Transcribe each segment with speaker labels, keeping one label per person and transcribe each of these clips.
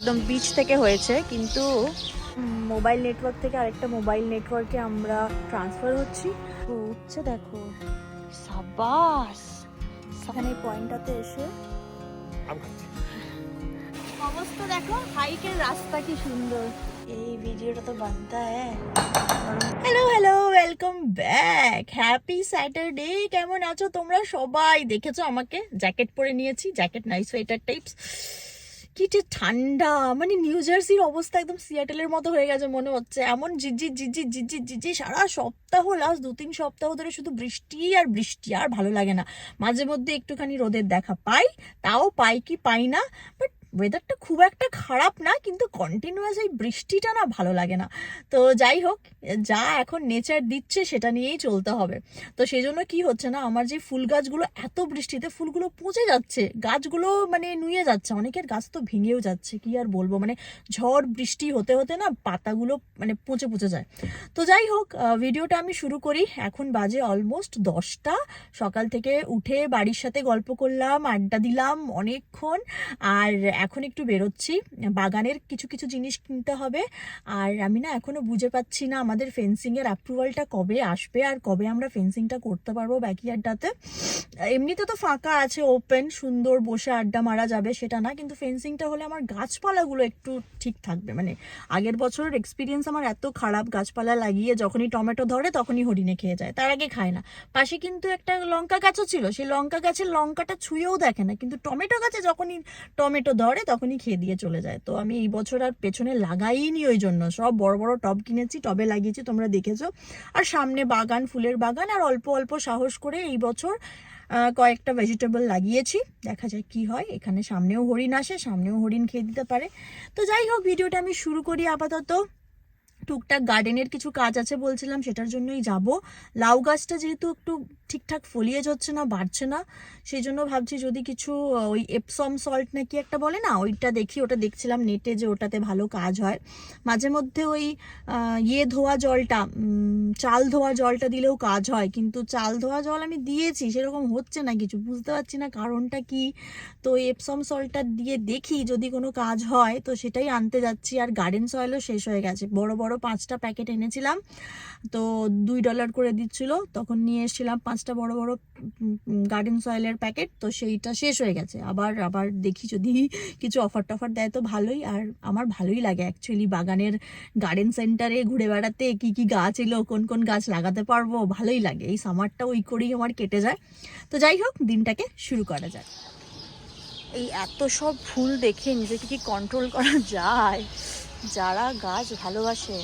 Speaker 1: একদম বিচ থেকে হয়েছে কিন্তু মোবাইল নেটওয়ার্ক থেকে আরেকটা মোবাইল নেটওয়ার্কে আমরা ট্রান্সফার হচ্ছি। তো উঠছে দেখো সাবাস! সেখানে পয়েন্টটাতে এসে অবস্থা দেখো হাইকের রাস্তা কি সুন্দর। এই ভিডিওটা তো বানতা হ্যাঁ hello hello welcome back happy Saturday কেমন আছো তোমরা সবাই? দেখেছ আমাকে? জ্যাকেট পরে নিয়েছি জ্যাকেট নাই সোয়েটার টাইপস কি যে ঠান্ডা মানে নিউ জার্সির অবস্থা একদম সিয়াটেলের মতো হয়ে গেছে মনে হচ্ছে। এমন জিজি জিজি জিজি জিজি সারা সপ্তাহ লাস্ট দু তিন সপ্তাহ ধরে শুধু বৃষ্টি আর বৃষ্টি, আর ভালো লাগে না। মাঝে মধ্যে একটুখানি রোদের দেখা পাই, তাও পাই কি পাই না বাট ওয়েদারটা খুব একটা খারাপ না, কিন্তু কন্টিনিউয়াস এই বৃষ্টিটা না ভালো লাগে না। তো যাই হোক, যা এখন নেচার দিচ্ছে সেটা নিয়েই চলতে হবে। তো সেই জন্য কী হচ্ছে না, আমার যে ফুল গাছগুলো এত বৃষ্টিতে ফুলগুলো পচে যাচ্ছে, গাছগুলো মানে নুয়ে যাচ্ছে, অনেকের গাছ তো ভেঙেও যাচ্ছে, কি আর বলব? মানে ঝড়, বৃষ্টি হতে হতে না পাতাগুলো মানে পচে পচে যায়। তো যাই হোক ভিডিওটা আমি শুরু করি। এখন বাজে অলমোস্ট দশটা। সকাল থেকে উঠে বাড়ির সাথে গল্প করলাম, আড্ডা দিলাম অনেকক্ষণ। আর এখন একটু বেরোচ্ছি। বাগানের কিছু কিছু জিনিস কিনতে হবে। আর আমি না এখনও বুঝে পাচ্ছি না আমাদের ফেন্সিংয়ের অ্যাপ্রুভালটা কবে আসবে আর কবে আমরা ফেন্সিংটা করতে পারব ব্যাকইয়ার্ডটাতে এমনিতে তো ফাঁকা আছে ওপেন সুন্দর, বসে আড্ডা মারা যাবে সেটা না, কিন্তু ফেন্সিংটা হলে আমার গাছপালাগুলো একটু ঠিক থাকবে। মানে আগের বছরের এক্সপিরিয়েন্স আমার এত খারাপ, গাছপালা লাগিয়ে যখনই টমেটো ধরে তখনই হরিণে খেয়ে যায়, তার আগে খায় না। পাশে কিন্তু একটা লঙ্কা গাছও ছিল, সেই লঙ্কা গাছের লঙ্কাটা ছুঁয়েও দেখে না, কিন্তু টমেটো গাছে যখনই টমেটো ধরে তখনই খেয়ে দিয়ে চলে যায়। তো আমি এই বছর আর পেছনে লাগাইনি ওই জন্য সব বড় বড় টব কিনেছি, টবে লাগিয়েছি, তোমরা দেখেছ। আর সামনে বাগান, ফুলের বাগান, আর অল্প অল্প সাহস করে এই বছর কয়েকটা ভেজিটেবল লাগিয়েছি। দেখা যায় কি হয়। এখানে সামনেও হরিণ আসে, সামনেও হরিণ খেয়ে দিতে পারে। তো যাই হোক, ভিডিওটা আমি শুরু করি আপাতত। টুকটাক গার্ডেনের কিছু কাজ আছে বলছিলাম, সেটার জন্যই যাব। লাউ গাছটা যেহেতু একটু ঠিকঠাক ফলিয়েজ হচ্ছে না, বাড়ছে না, সেই জন্য ভাবছি যদি কিছু ওই এপসম সল্ট নাকি একটা বলে না, ওইটা দেখি, ওটা দেখছিলাম নেটে যে ওটাতে ভালো কাজ হয়। মাঝে মধ্যে ওই ইয়ে ধোয়া জলটা চাল ধোয়া জলটা দিলেও কাজ হয়, কিন্তু চাল ধোয়া জল আমি দিয়েছি, সেরকম হচ্ছে না কিছু, বুঝতে পারছি না কারণটা কি। তো ওই এপসম সল্টটা দিয়ে দেখি যদি কোনো কাজ হয়, তো সেটাই আনতে যাচ্ছি, আর গার্ডেন সয়েলও শেষ হয়ে গেছে, বড় বড় পাঁচটা প্যাকেট এনেছিলাম। তো দুই ডলার করে দিচ্ছিল। তখন নিয়ে এসেছিলাম পাঁচটা বড় বড় গার্ডেন সয়েলের প্যাকেট। তো সেইটা শেষ হয়ে গেছে। আবার আবার দেখি যদি কিছু অফার টফার দেয় তো ভালোই। আর আমার ভালোই লাগে অ্যাকচুয়ালি বাগানের গার্ডেন সেন্টারে ঘুরে বেড়াতে কি কি গাছ এলো, কোন কোন গাছ লাগাতে পারব, ভালোই লাগে। এই সামারটা ওই করেই আমার কেটে যায়। তো যাই হোক, দিনটাকে শুরু করা যায় এই এত সব ফুল দেখে নিজেকে কি কন্ট্রোল করা যায়? যারা গাছ ভালোবাসে,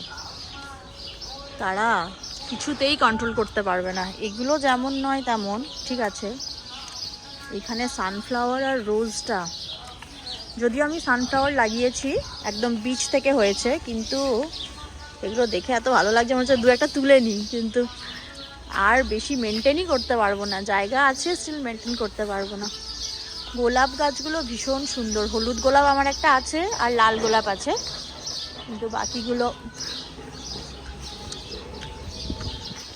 Speaker 1: তারা কিছুতেই কন্ট্রোল করতে পারবে না। এগুলো যেমন নয় তেমন, ঠিক আছে? এখানে সানফ্লাওয়ার আর রোজটা যদিও আমি সানফ্লাওয়ার লাগিয়েছি, একদম বিচ থেকে হয়েছে, কিন্তু এগুলো দেখে এত ভালো লাগছে, মনে হচ্ছে দু একটা তুলে নিই, কিন্তু আর বেশি মেনটেনই করতে পারব না। জায়গা আছে স্টিল মেনটেন করতে পারব না। গোলাপ গাছগুলো ভীষণ সুন্দর। হলুদ গোলাপ আমার একটা আছে, আর লাল গোলাপ আছে। কিন্তু বাকিগুলো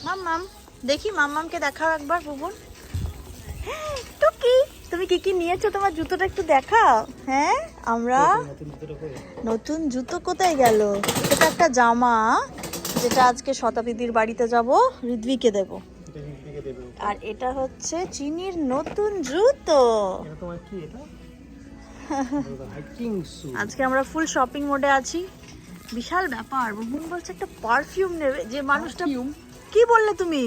Speaker 1: মাম্মাম দেখি মাম্মামকে দেখাও একবার বুবুন টুকি তুমি কি কি নিয়েছো? তোমার জুতোটা একটু দেখাও। হ্যাঁ আমরা নতুন জুতো কোথায় গেল? এটা একটা জামা যেটা আজকে শতাব্দীর বাড়িতে যাব ঋদ্বিকে দেব। আর এটা হচ্ছে চিনির নতুন জুতো। আজকে আমরা ফুল শপিং মোডে আছি। বিশাল ব্যাপার বুবুন বলছে একটা পারফিউম নেবে যে মানুষটা কি বললে তুমি?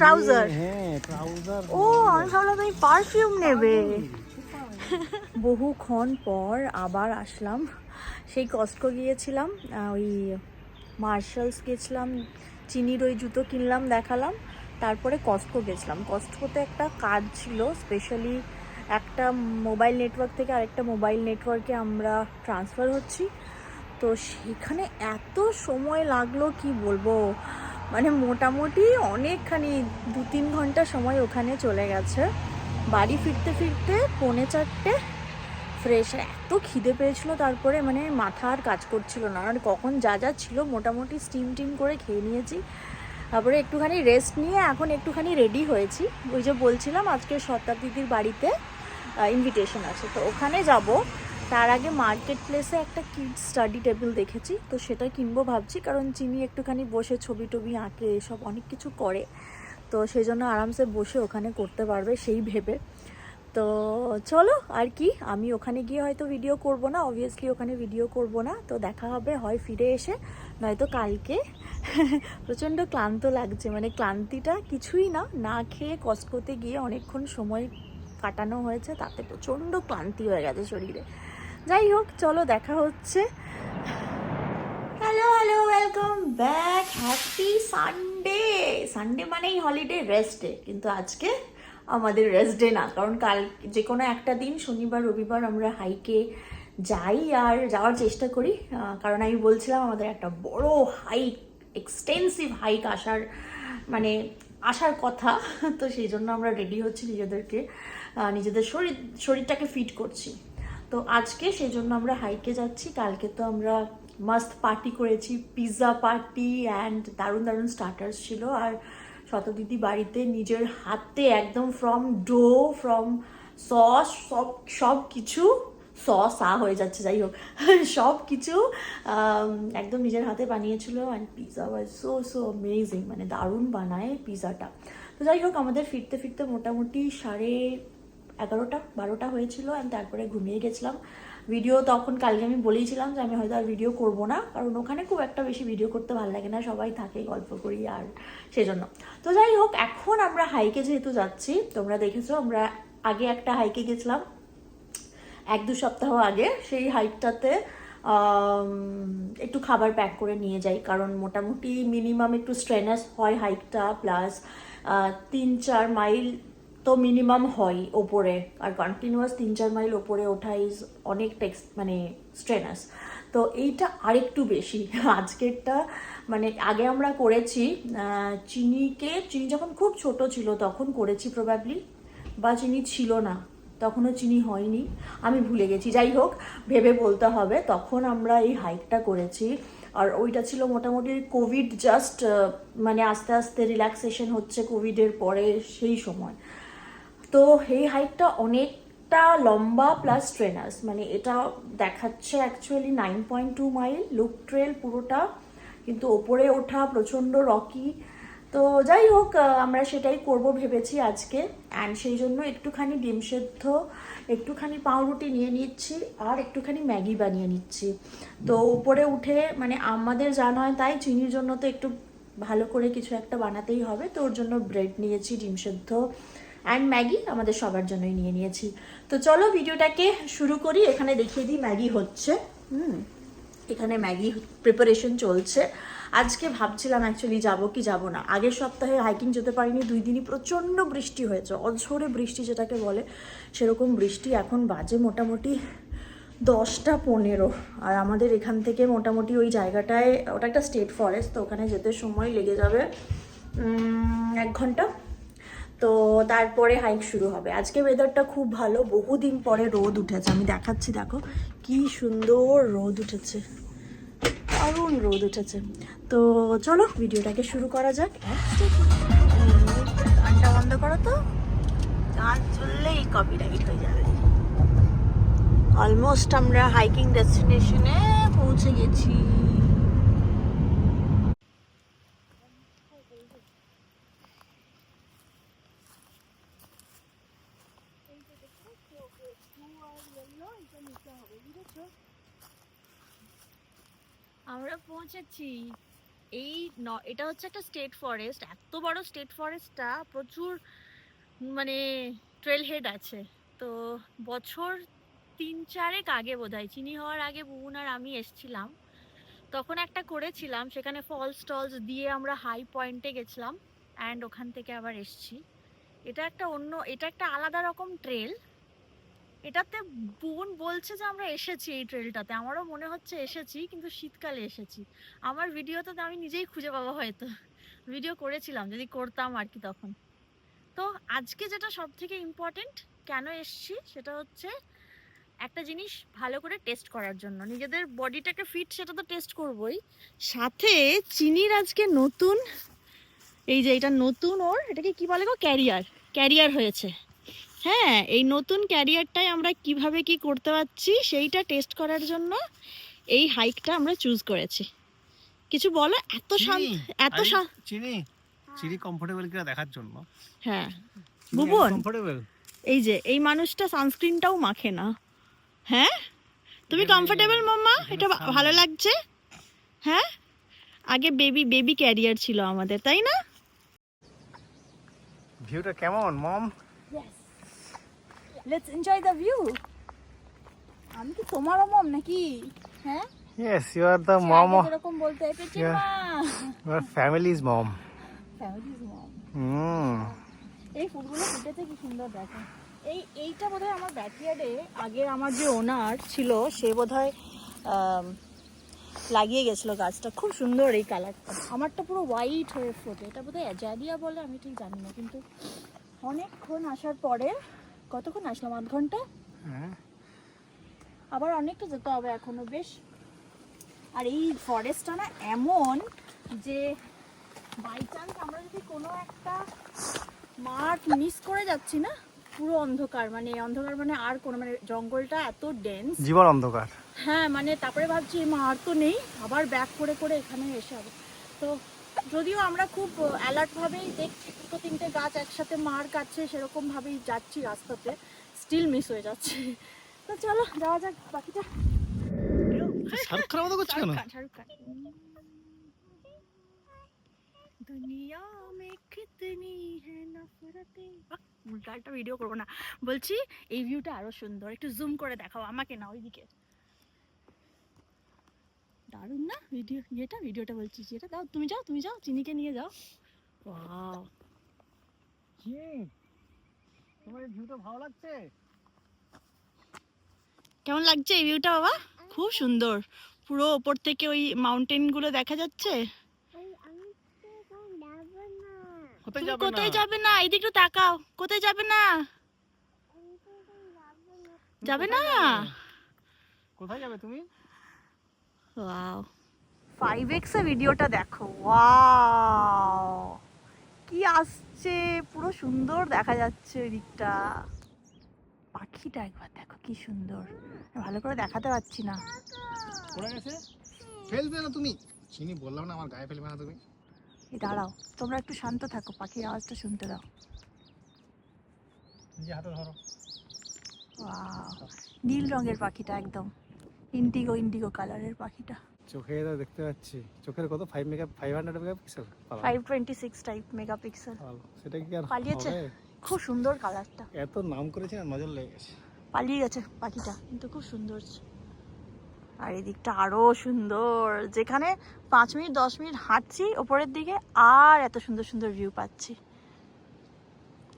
Speaker 1: Trouser?
Speaker 2: হ্যাঁ ট্রাউজার
Speaker 1: ও আমি ভাবলাম তুমি পারফিউম নেবে। বহুক্ষণ পর আবার আসলাম। সেই কস্টকো গিয়েছিলাম ওই মার্শালস গেছিলাম চিনির ওই জুতো কিনলাম দেখালাম। তারপরে কস্টকো গেছিলাম। কস্টকোতে একটা কাজ ছিল স্পেশালি একটা মোবাইল নেটওয়ার্ক থেকে আরেকটা মোবাইল নেটওয়ার্কে আমরা ট্রান্সফার হচ্ছি। তো সেখানে এত সময় লাগল, কি বলব? মানে মোটামুটি অনেকখানি দু তিন ঘণ্টা সময় ওখানে চলে গেছে। বাড়ি ফিরতে ফিরতে পৌনে চারটে, ফ্রেশ। এত খিদে পেয়েছিল তারপরে মানে মাথা আর কাজ করছিল না। আর কখন যা যা ছিল, মোটামুটি স্টিম টিম করে খেয়ে নিয়েছি। তারপরে একটুখানি রেস্ট নিয়ে এখন একটুখানি রেডি হয়েছি। ওই যে বলছিলাম, আজকে শতাব্দীদির বাড়িতে ইনভিটেশন আছে। তো ওখানে যাব। তার আগে মার্কেট প্লেসে একটা কিড স্টাডি টেবিল দেখেছি। তো সেটা কিনবো ভাবছি, কারণ চিনি একটুখানি বসে ছবি টবি আঁকে, এসব অনেক কিছু করে। তো সেই জন্য আরামসে বসে ওখানে করতে পারবে সেই ভেবে। তো চলো, আর কি? আমি ওখানে গিয়ে হয়তো ভিডিও করব না অবভিয়াসলি ওখানে ভিডিও করব না। তো দেখা হবে, হয় ফিরে এসে, নয়তো কালকে। প্রচণ্ড ক্লান্ত লাগছে মানে ক্লান্তিটা কিছুই না। না খেয়ে কসকোতে গিয়ে অনেকক্ষণ সময় কাটানো হয়েছে, তাতে প্রচণ্ড ক্লান্তি হয়ে গেছে শরীরে। যাই হোক, চলো দেখা হচ্ছে। Hello hello welcome back happy Sunday Sunday মানেই হলিডে রেস্ট কিন্তু আজকে আমাদের রেস্ট ডে না, কারণ কাল যে কোনো একটা দিন, শনিবার, রবিবার আমরা হাইকে যাই আর যাওয়ার চেষ্টা করি। কারণ আমি বলছিলাম আমাদের একটা বড় হাইক এক্সটেন্সিভ হাইক আসার মানে আসার কথা, তো সেই জন্য আমরা রেডি হচ্ছি নিজেদেরকে। নিজেদের শরীর, শরীরটাকে ফিট করছি। তো আজকে সেই জন্য আমরা হাইকে যাচ্ছি। কালকে তো আমরা মাস্ট পার্টি করেছি। পিৎজা পার্টি অ্যান্ড দারুণ দারুণ স্টার্টার্স ছিল। আর শতদিদি বাড়িতে নিজের হাতে একদম ফ্রম ডো ফ্রম সস সব সব কিছু সস আ হয়ে যাচ্ছে, যাই হোক, সব কিছু একদম নিজের হাতে বানিয়েছিল। And pizza was so so amazing মানে দারুণ বানায় পিৎজাটা তো যাই হোক, আমাদের ফিরতে ফিরতে মোটামুটি সাড়ে এগারোটা, বারোটা হয়েছিল আমি তারপরে ঘুমিয়ে গেছিলাম। ভিডিও তখন কালকে আমি বলেইছিলাম যে আমি হয়তো আর ভিডিও করব না, কারণ ওখানে খুব একটা বেশি ভিডিও করতে ভালো লাগে না, সবাই থাকে গল্প করি আর সেজন্য। তো যাই হোক, এখন আমরা হাইকে যেহেতু যাচ্ছি, তোমরা দেখেছ আমরা আগে একটা হাইকে গেছিলাম, এক দু সপ্তাহ আগে। সেই হাইকটাতে একটু খাবার প্যাক করে নিয়ে যাই, কারণ মোটামুটি মিনিমাম একটু স্ট্রেনাস হয় হাইকটা প্লাস তিন চার মাইল তো মিনিমাম হয় ওপরে। আর কন্টিনিউয়াস তিন চার মাইল ওপরে ওঠা ইজ অনেক টেক্স মানে স্ট্রেনাস তো এইটা আরেকটু বেশি। আজকেরটা মানে আগে আমরা করেছি চিনিকে, চিনি যখন খুব ছোট ছিল তখন করেছি প্রবাবলি বা চিনি ছিল না, তখনও চিনি হয়নি। আমি ভুলে গেছি। যাই হোক, ভেবে বলতে হবে, তখন আমরা এই হাইকটা করেছি। আর ওইটা ছিল মোটামুটি কোভিড জাস্ট মানে আস্তে আস্তে রিল্যাক্সেশন হচ্ছে কোভিডের পরে সেই সময়। তো এই হাইটটা অনেকটা লম্বা প্লাস ট্রেনার্স মানে এটা দেখাচ্ছে actually nine point two mile loop trail পুরোটা, কিন্তু ওপরে ওঠা প্রচণ্ড রকি তো যাই হোক আমরা সেটাই করব ভেবেছি আজকে। অ্যান্ড সেই জন্য একটুখানি ডিম সেদ্ধ, একটুখানি পাউরুটি নিয়ে নিচ্ছি, আর একটুখানি ম্যাগি বানিয়ে নিচ্ছি। তো উপরে উঠে মানে আমাদের যা নয় তাই চিনির জন্য তো একটু ভালো করে কিছু একটা বানাতেই হবে। তো ওর জন্য ব্রেড নিয়েছি, ডিম সেদ্ধ। অ্যান্ড ম্যাগি আমাদের সবার জন্যই নিয়ে নিয়েছি। তো চলো ভিডিওটাকে শুরু করি। এখানে দেখিয়ে দিই ম্যাগি হচ্ছে। হুম, এখানে ম্যাগি প্রিপারেশন চলছে। আজকে ভাবছিলাম অ্যাকচুয়ালি যাব কি যাব না। আগের সপ্তাহে হাইকিং যেতে পারিনি। দুই দিনই প্রচণ্ড বৃষ্টি হয়েছে। অঝোরে বৃষ্টি যেটাকে বলে, সেরকম বৃষ্টি এখন বাজে মোটামুটি দশটা পনেরো। আর আমাদের এখান থেকে মোটামুটি ওই জায়গাটায়, ওটা একটা স্টেট ফরেস্ট তো ওখানে যেতে সময় লেগে যাবে এক ঘণ্টা। তো তারপরে হাইক শুরু হবে। আজকে ওয়েদারটা খুব ভালো, বহুদিন পরে রোদ উঠেছে। আমি দেখাচ্ছি, দেখো, কি সুন্দর রোদ উঠেছে। দারুণ রোদ উঠেছে। তো চলো, ভিডিওটাকে শুরু করা যাক। গানটা বন্ধ করো তো। গান চললেই কপিরাইট হয়ে যাবে। অলমোস্ট আমরা হাইকিং ডেস্টিনেশনে পৌঁছে গেছি
Speaker 2: আমরা পৌঁছেছি। এই এটা হচ্ছে একটা স্টেট ফরেস্ট এত বড় স্টেট ফরেস্টটা প্রচুর মানে ট্রেল হেড আছে। তো বছর তিন চারেক আগে বোধহয়, চিনি হওয়ার আগে বুবুন আর আমি এসছিলাম। তখন একটা করেছিলাম, সেখানে ফলস টলস দিয়ে আমরা হাই পয়েন্টে গেছিলাম। অ্যান্ড ওখান থেকে আবার এসছি। এটা একটা অন্য, এটা একটা আলাদা রকম ট্রেল এটাতে বোন বলছে যে, আমরা এসেছি এই ট্রেলটাতে আমারও মনে হচ্ছে এসেছি, কিন্তু শীতকালে এসেছি। আমার ভিডিওতে তো আমি নিজেই খুঁজে পাবো হয়তো। ভিডিও করেছিলাম, যদি করতাম আর কি তখন। তো আজকে যেটা সব থেকে ইম্পর্টেন্ট কেন এসছি? সেটা হচ্ছে একটা জিনিস ভালো করে টেস্ট করার জন্য। নিজেদের বডিটাকে ফিট সেটা তো টেস্ট করবই। সাথে চিনির আজকে নতুন, এই যে এটা নতুন ওর, এটাকে কি বলে গো? ক্যারিয়ার ক্যারিয়ার হয়েছে। হ্যাঁ এই নতুন ক্যারিয়ারটাই আমরা কীভাবে কি করতে পারছি সেইটা টেস্ট করার জন্য এই হাইকটা আমরা চুজ করেছি। কিছু বলো? এত শান্ত এত শান্ত
Speaker 3: চিনি চিনি কমফোর্টেবল কিনা দেখার জন্য।
Speaker 2: হ্যাঁ। ভুবন
Speaker 3: কমফোর্টেবল
Speaker 2: এই যে এই মানুষটা সানস্ক্রিনটাও মাখে না। হ্যাঁ? তুমি কমফোর্টেবল মাম্মা? এটা ভালো লাগছে? হ্যাঁ? আগে বেবি বেবি ক্যারিয়ার ছিল আমাদের তাই না?
Speaker 3: ভিউটা কেমন mom
Speaker 1: let's enjoy the view আমি কি তোমারও মম নাকি? হ্যাঁ?
Speaker 3: দ্য
Speaker 1: সে
Speaker 3: মম
Speaker 1: আগে
Speaker 3: অফ
Speaker 1: যেরকম বলতে
Speaker 3: Yeah.
Speaker 1: পেচিমা
Speaker 3: your families mom
Speaker 1: families mom
Speaker 3: hmm
Speaker 1: এই ফুলগুলো ফুটেছে কি সুন্দর দেখো। এই এইটা বোধহয় আমার ব্যাকইয়ার্ডে আগের আমার যে ওনার ছিল সে বোধহয় আম, লাগিয়ে গেছিল গাছটা। খুব সুন্দর এই কালারটা আমারটা পুরো হোয়াইট হয়ে ফোটে। এটা বোধহয় অ্যাজাডিয়া বলে আমি ঠিক জানি না। কিন্তু অনেকক্ষণ আসার পরে কতক্ষণ আসলাম? আধ ঘণ্টা?
Speaker 3: হ্যাঁ।
Speaker 1: আবার অনেকটা যেতে হবে এখনও বেশ। আর এই ফরেস্টটা না এমন যে বাই চান্স আমরা যদি কোনো একটা মাঠ মিস করে যাচ্ছি না পুরো অন্ধকার। মানে অন্ধকার মানে আর কোনো মানে জঙ্গলটা এত ডেন্স
Speaker 3: জীবন অন্ধকার।
Speaker 1: হ্যাঁ মানে তারপরে ভাবছি মাঠ তো নেই আবার ব্যাক করে করে এখানে এসে হবে তো যদিও আমরা খুব অ্যালার্টভাবেই দেখছি দুটো তিনটে গাছ একসাথে মার কাটছে সেরকমভাবেই যাচ্ছি রাস্তাতে। স্টিল মিস হয়ে যাচ্ছে। তো চলো যাওয়া যাক বাকিটা।
Speaker 3: শাহরুখ খানের মতো করছ কেন?
Speaker 2: শাহরুখ খান দুনিয়া মে কিতনি হ্যায় নফরতে। গানটা ভিডিও করব না। বলছি এই ভিউটা আরও সুন্দর। একটু জুম করে দেখাও আমাকে না ওইদিকে। দারুণ না? ভিডিও ইয়েটা ভিডিওটা বলছি যেটা দাও তুমি যাও তুমি যাও চিনিকে নিয়ে যাও। ওয়াও।
Speaker 3: তোমার এই ভিউটা ভালো লাগছে?
Speaker 2: কেমন লাগছে এই ভিউটা বাবা? খুব সুন্দর। পুরো ওপর থেকে ওই মাউন্টেনগুলো দেখা যাচ্ছে?
Speaker 3: কোথায় যাবে না?
Speaker 2: যাবে এদিকে একটু তাকাও। কোথায় যাবে না। যাবে না?
Speaker 3: কোথায় যাবে তুমি?
Speaker 2: ওয়াও
Speaker 1: ফাইভ এক্স ভিডিওটা দেখো। ওয়াও কি আসছে? পুরো সুন্দর দেখা যাচ্ছে ওই দিকটা পাখিটা একবার দেখো কি সুন্দর। ভালো করে দেখাতে পারছি না।
Speaker 3: ফেলবে না তুমি। চিনি বললাম না আমার গায়ে ফেলবে না তুমি।
Speaker 1: এই দাঁড়াও তোমরা একটু শান্ত থাকো পাখির আওয়াজটা শুনতে দাও।
Speaker 3: হাতে ধরো।
Speaker 1: ওয়াও নীল রঙের পাখিটা একদম। ইন্ডিগো ইন্ডিগো কালারের পাখিটা।
Speaker 3: চোখে তো দেখতে পাচ্ছি। চোখের কত? Five mega five hundred megapixel
Speaker 1: five twenty six type megapixel
Speaker 3: সেটা কি আর
Speaker 1: পালিয়েছে? খুব সুন্দর কালারটা
Speaker 3: এত নাম করেছে না নজর লেগে গেছে।
Speaker 1: পালিয়ে গেছে পাখিটা কিন্তু খুব সুন্দর। আর এই দিকটা আরও সুন্দর। যেখানে পাঁচ মিনিট দশ মিনিট হাঁটছি ওপরের দিকে আর এত সুন্দর সুন্দর ভিউ পাচ্ছি।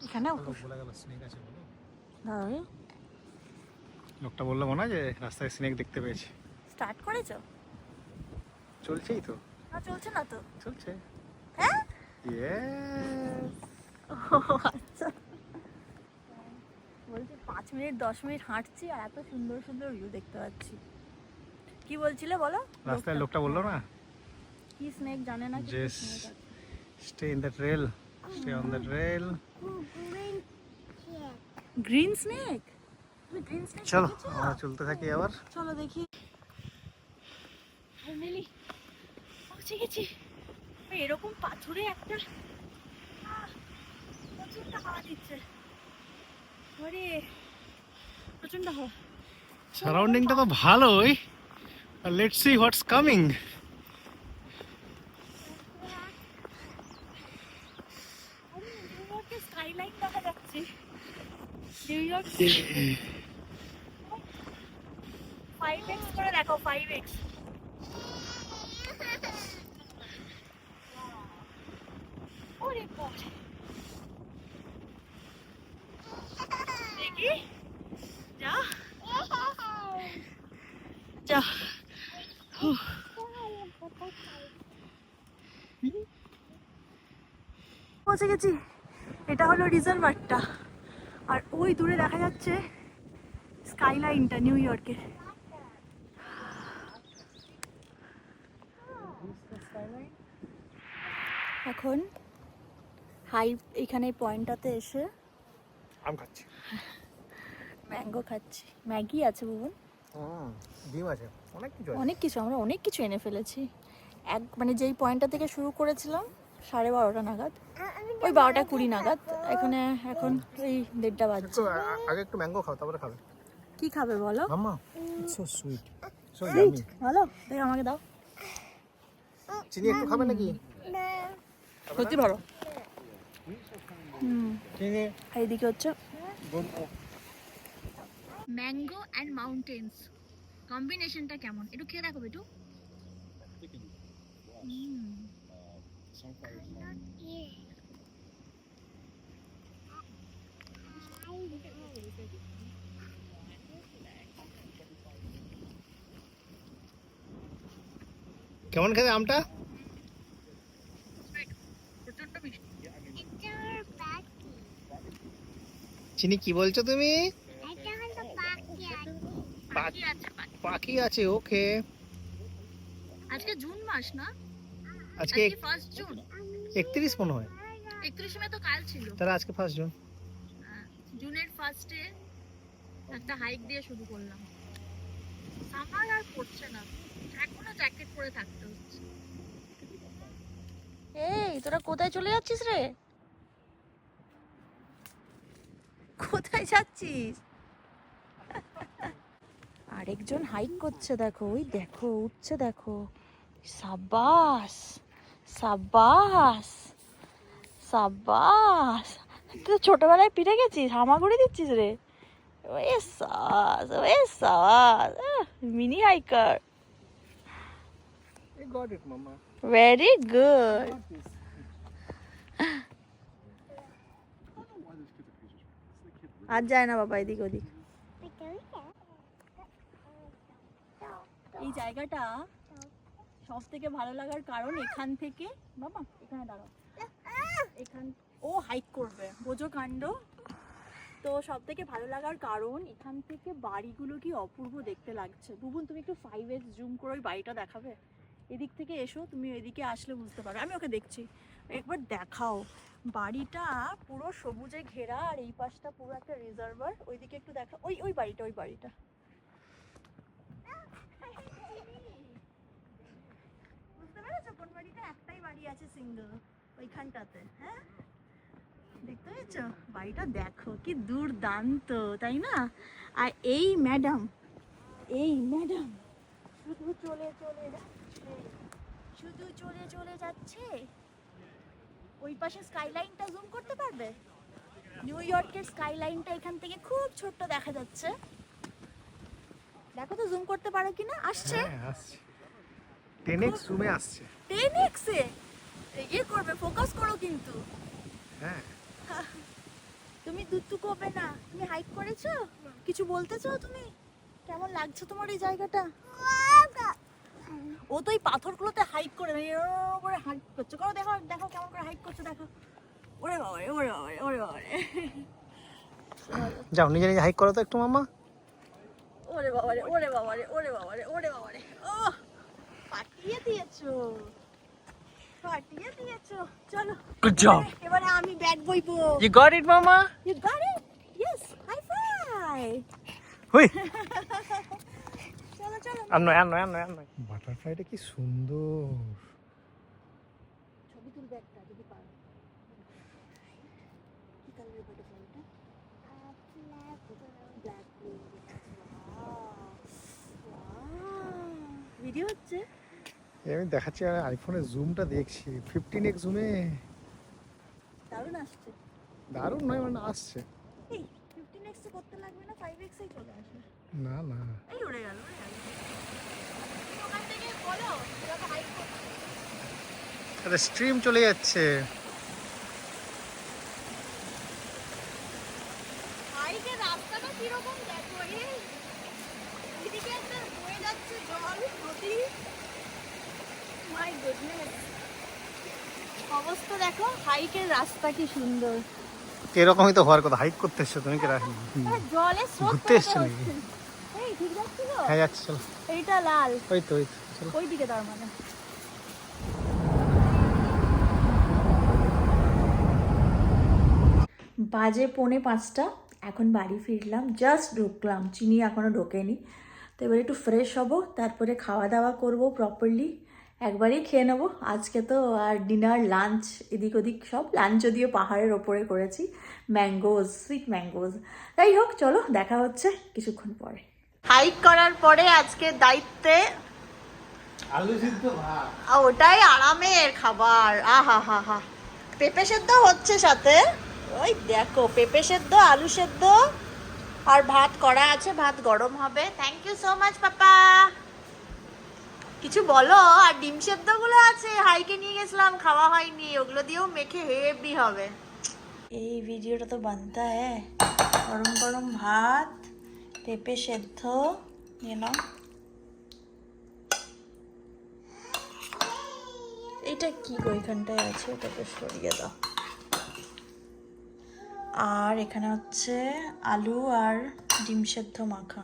Speaker 1: এখানেও খুব
Speaker 3: বলে গেল স্নেক আছে বলো
Speaker 1: দাঁড়াও
Speaker 3: লোকটা বলল মনে যে রাস্তায় স্নেক দেখতে পেয়েছে।
Speaker 1: স্টার্ট করেছ?
Speaker 3: চলছেই তো।
Speaker 1: না চলছে না তো?
Speaker 3: চলছে।
Speaker 1: হ্যাঁ?
Speaker 3: Yes.
Speaker 1: ও আচ্ছা। বলছি পাঁচ মিনিট দশ মিনিট হাঁটছি আর এত সুন্দর সুন্দর ভিউ দেখতে পাচ্ছি। কি বলছিলে বলো?
Speaker 3: রাস্তায় লোকটা বলল না?
Speaker 1: কি স্নেক জানে না
Speaker 3: যে stay in the trail stay on the trail
Speaker 1: green snake
Speaker 3: চলো আমরা চলতে থাকি আবার।
Speaker 1: চলো দেখি।
Speaker 2: পৌঁছে গেছি। এরকম পাথরে একটা প্রচণ্ড হাওয়া দিচ্ছে। ওরে প্রচণ্ড হাওয়া।
Speaker 3: সারাউন্ডিংটা তো ভালোই let's see what's coming
Speaker 2: New York five X করে দেখো ফাইভ এক্স ওরে বাবারে। দেখি যা যা
Speaker 1: পৌঁছে গেছি। এটা হলো রিজার্ভারটা আর ওই দূরে দেখা যাচ্ছে স্কাইলাইনটা নিউ ইয়র্কের এখন হাই এখানে পয়েন্টটাতে এসে
Speaker 3: আম খাচ্ছি।
Speaker 1: ম্যাঙ্গো খাচ্ছি। ম্যাগি আছে বুবুন।
Speaker 3: হুম ডিম আছে। অনেক কিছু আছে।
Speaker 1: অনেক কিছু আমরা অনেক কিছু এনে ফেলেছি। এক মানে যেই পয়েন্টটা থেকে শুরু করেছিলাম সাড়ে বারোটা নাগাদ ওই বারোটা কুড়ি নাগাদ এখানে এখন এই দেড়টা বাজছে।
Speaker 3: আগে একটু ম্যাঙ্গো খাও তারপরে খাবে।
Speaker 1: কি খাবে বলো?
Speaker 3: Mamma so sweet so yummy
Speaker 1: ভালো দেখ আমাকে দাও।
Speaker 3: চিনি একটু খাবে নাকি?
Speaker 1: সত্যি ভালো এদিকে হচ্ছে ম্যাঙ্গো অ্যান্ড মাউন্টেন্স কম্বিনেশনটা কেমন? একটু খেয়ে দেখো হুম।
Speaker 3: কেমন খেতে আমটা
Speaker 1: প্রচণ্ড মিষ্টি
Speaker 3: চিনি কি বলছো তুমি?
Speaker 1: পাখি আছে।
Speaker 3: ওকে।
Speaker 1: আজকে জুন মাস না?
Speaker 3: আজকে
Speaker 1: আজকে ফার্স্ট জুন।
Speaker 3: একত্রিশ মনে হয়।
Speaker 1: একত্রিশে মে তো কাল ছিল।
Speaker 3: তাহলে আজকে ফার্স্ট জুন।
Speaker 1: জুনের ফার্স্টে একটা হাইক দিয়ে শুরু করলাম। সামার আর পড়ছে না। এখনও জ্যাকেট পরে থাকতে হচ্ছে। এই তোরা কোথায় চলে যাচ্ছিস রে? কোথায় যাচ্ছিস? আরেকজন হাইক করছে দেখো ওই দেখো উঠছে দেখো। সাবাস সাবাস সাবাস তুই ছোটবেলায় পিঠে গেছিস হামাগুড়ি দিচ্ছিস রে। ওয়ে সাবাস ওয়ে সাবাস মিনি হাইকার
Speaker 3: এই got it mamma
Speaker 1: very good আর যায় না বাবা এদিক ওদিক। এই জায়গাটা সব থেকে ভালো লাগার কারণ এখান থেকে বাবা, এখানে দাঁড়াও। এখান ও হাইক করবে, বোঝো কাণ্ড। তো সব থেকে ভালো লাগার কারণ এখান থেকে বাড়িগুলো কি অপূর্ব দেখতে লাগছে। বুবুন, তুমি একটু ফাইভ এক্স জুম করে ওই বাড়িটা দেখাবে? এদিক থেকে এসো, তুমি এদিকে আসলে বুঝতে পারো। আমি ওকে দেখছি। একবার দেখাও। বাড়িটা পুরো সবুজে ঘেরা, আর এই পাশটা পুরো একটা রিজার্ভার। ওইদিকে একটু দেখা, ওই ওই বাড়িটা ওই বাড়িটা। বুঝতে একটাই বাড়ি আছে ওইখানটাতে হ্যাঁ? দেখতে বাড়িটা দেখো, কি দুর্দান্ত, তাই না? আর এই ম্যাডাম এই ম্যাডাম শুধু চলে চলে যাচ্ছে শুধু চলে চলে যাচ্ছে? ওই পাশে স্কাইলাইনটা জুম করতে পারবে? নিউ ইয়র্কের স্কাইলাইনটা এখান থেকে খুব ছোট্ট দেখা যাচ্ছে। দেখো তো জুম করতে পারো কিনা? আসছে?
Speaker 3: হ্যাঁ আসছে। টেন এক্স জুমে আসছে।
Speaker 1: ইয়ে করবে ফোকাস করো কিন্তু।
Speaker 3: হ্যাঁ।
Speaker 1: তুমি কবে না। তুমি হাইক করেছ? কিছু বলতে চাও তুমি? কেমন লাগছে তোমার এই জায়গাটা? ও তো এই পাথরগুলোতে হাইক করে করে হাইক করছে। করো দেখো দেখো কেমন করে হাইক করছে দেখো। ওরে বাবারে ওরে বাবারে ওরে বাবারে।
Speaker 3: যাও নিজে নিজে হাইক করো তো একটু মামা
Speaker 1: ওরে বাবারে ওরে বাবারে ওরে বাবারে ওরে বাবারে। ও পাঠিয়ে দিয়েছ। পাঠিয়ে দিয়েছ। চলো
Speaker 3: গুড জব
Speaker 1: এবারে আমি bag বইবো।
Speaker 3: You got it
Speaker 1: got it? Yes, high five.
Speaker 3: হুই।
Speaker 1: চলো চলো
Speaker 3: আর নয় আর নয় আর নয় আর নয় বাটারফ্লাইটা কি সুন্দর।
Speaker 1: ছবি তুলবে একটা যদি পারো। কি কালারের বাটারফ্লাইটা ভিডিও হচ্ছে
Speaker 3: আমি দেখাচ্ছি আর আইফোনের জুমটা দেখছি। ফিফটিন এক্স জুমে
Speaker 1: দারুণ আসছে।
Speaker 3: দারুণ নয় মানে আসছে।
Speaker 1: ফিফটিন এক্স করতে লাগবে না ফাইভ এক্সেই চলে আসবে।
Speaker 3: না না
Speaker 1: এই উড়ে গেল উড়ে গেল তুমি ওখান থেকে বলো এরকম হাইট করছে
Speaker 3: আরে স্ট্রিম চলে যাচ্ছে
Speaker 1: হাইটের রাস্তাটা কীরকম দেখো এই এদিকে একটা বয়ে যাচ্ছে জল নদী। মাই গুডনেস অবস্থা দেখো হাইটের রাস্তা কি সুন্দর।
Speaker 3: এরকমই তো হওয়ার কথা হাইক করতে এসছো তুমি কি রাখি ঘুরতে এসছো নাকি?
Speaker 1: যাচ্ছে
Speaker 3: হ্যাঁ যাচ্ছে চলো।
Speaker 1: এইটা লাল।
Speaker 3: ওই তো ওই তো চলো।
Speaker 1: ওই দিকে তার মানে। বাজে পৌনে পাঁচটা এখন বাড়ি ফিরলাম জাস্ট ঢুকলাম চিনি এখনও ঢোকেনি। তো এবার একটু ফ্রেশ হব তারপরে খাওয়া দাওয়া করব প্রপারলি একবারেই খেয়ে নেব। আজকে তো আর ডিনার লাঞ্চ এদিক ওদিক সব। লাঞ্চ যদিও পাহাড়ের ওপরে করেছি ম্যাঙ্গোজ সুইট ম্যাঙ্গোজ যাই হোক চলো দেখা হচ্ছে কিছুক্ষণ পরে। হাইক করার পরে আজকে দায়িত্বে
Speaker 3: আলু সিদ্ধ ভাত।
Speaker 1: ওটাই আরামের খাবার। আহা হা হা। পেঁপে সেদ্ধ হচ্ছে সাথে। ওই দেখো, পেঁপে সেদ্ধ, আলু সেদ্ধ, আর ভাত করা আছে, ভাত গরম হবে। Thank you so much papa. কিছু বলো, আর ডিম সেদ্ধগুলো আছে, হাইকে নিয়ে গেছিলাম, খাওয়া হয়নি, ওগুলো দিয়েও মেখে হেভি হবে। এই ভিডিওটা তো বানতা হ্যাঁ? গরম গরম ভাত, পেঁপে সেদ্ধ, you know? এটা কি ওইখানটায় আছে, ওটাকে সরিয়ে দাও। আর এখানে হচ্ছে আলু আর ডিম সেদ্ধ মাখা।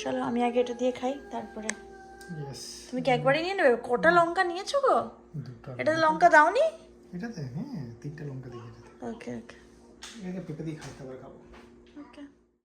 Speaker 1: চলো আমি আগে এটা দিয়ে খাই তারপরে। তুমি কি একবারই নিয়ে নেবে? কটা লঙ্কা নিয়েছো গো? এটা লঙ্কা। দাওনি?
Speaker 3: এটাতে? হ্যাঁ তিনটা লঙ্কা দিয়ে
Speaker 1: ওকে ওকে
Speaker 3: পেঁপে দিয়ে খাইতে আবার খাব।